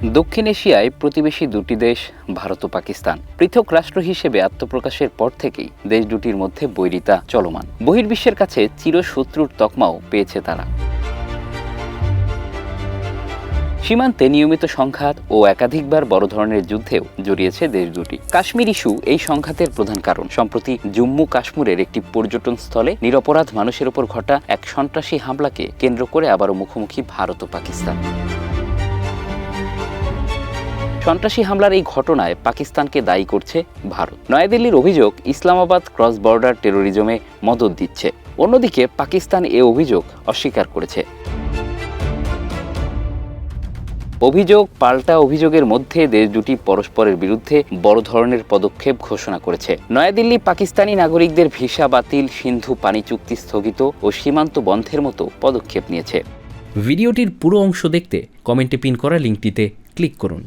দক্ষিণ এশিয়ায় প্রতিবেশী দুটি দেশ, ভারত ও পাকিস্তান, পৃথক রাষ্ট্র হিসেবে আত্মপ্রকাশের পর থেকেই দেশ দুটির মধ্যে বৈরিতা চলমান। বহির্বিশ্বের কাছে চিরশত্রুর তকমাও পেয়েছে তারা। সীমান্তে নিয়মিত সংঘাত ও একাধিকবার বড় ধরনের যুদ্ধেও জড়িয়েছে দেশ দুটি। কাশ্মীর ইস্যু এই সংঘাতের প্রধান কারণ। সম্প্রতি জম্মু কাশ্মীরের একটি পর্যটন স্থলে নিরপরাধ মানুষের উপর ঘটা এক সন্ত্রাসী হামলাকে কেন্দ্র করে আবারও মুখোমুখি ভারত ও পাকিস্তান। সন্ত্রাসী হামলার এই ঘটনায় পাকিস্তানকে দায়ী করছে ভারত। নয়াদিল্লির অভিযোগ, ইসলামাবাদ ক্রস বর্ডার টেরোরিজমে মদত দিচ্ছে। অন্যদিকে, পাকিস্তান এ অভিযোগ অস্বীকার করেছে। অভিযোগ, পাল্টা অভিযোগের মধ্যে দেশ দুটি পরস্পরের বিরুদ্ধে বড় ধরনের পদক্ষেপ ঘোষণা করেছে। নয়াদিল্লি পাকিস্তানি নাগরিকদের ভিসা বাতিল, সিন্ধু পানি চুক্তি স্থগিত ও সীমান্ত বন্ধের মতো পদক্ষেপ নিয়েছে। ভিডিওটির পুরো অংশ দেখতে কমেন্টে পিন করা লিঙ্কটিতে ক্লিক করুন।